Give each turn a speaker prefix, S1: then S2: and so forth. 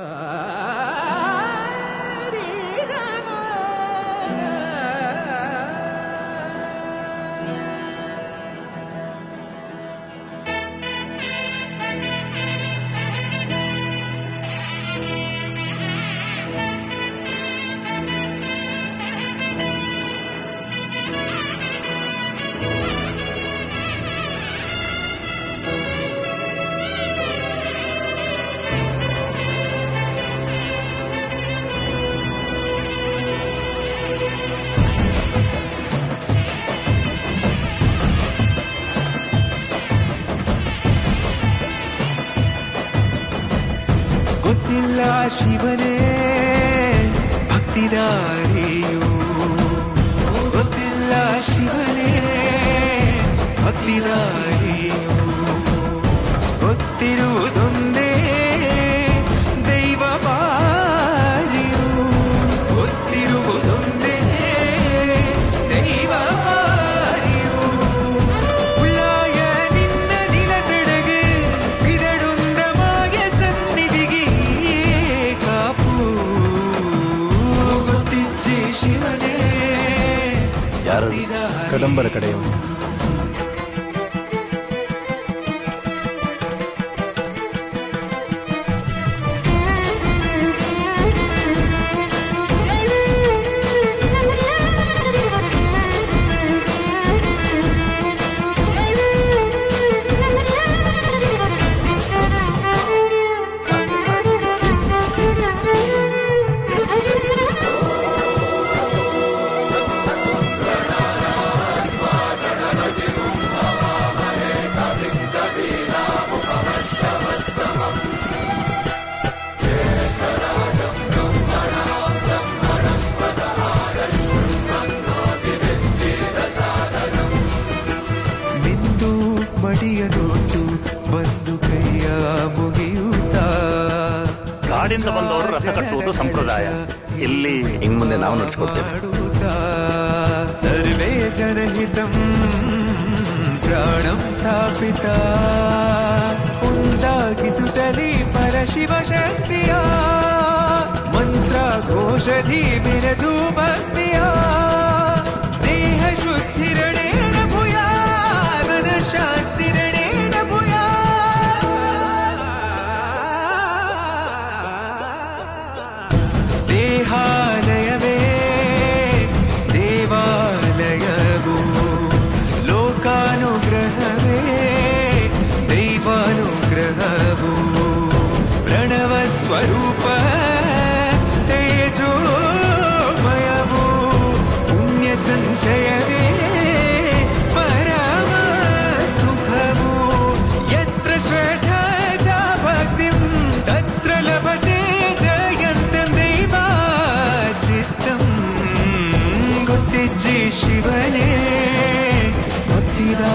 S1: Ah. ഭക്തിയില്ല ശിവനെ ഭക്തിദാരിയോ ഭക്തിയില്ല ശിവനെ ഭക്തിദാരി
S2: ಯಾರು ಕದಂಬರ ಕಡೆಯವರು
S3: ಕಾಡಿಂದ ಬಂದವರು ರಸ ಕಟ್ಟುವುದು ಸಂಪ್ರದಾಯ. ಇಲ್ಲಿ
S2: ಇನ್ ಮುಂದೆ ನಾವು ನಡೆಸ್ಕೊಡ್ತೇವೆ.
S1: ಸರ್ವೇ ಜನಹಿತ ಪ್ರಾಣಂ ಸ್ಥಾಪಿತ. ಉಂಟಾಗಿಸುತ್ತಲಿ ಪರಶಿವ ಶಕ್ತಿಯ ಮಂತ್ರ ಘೋಷಧಿ ಮೆರೆದು ಭಕ್ತಿಯ மகனே பத்திரா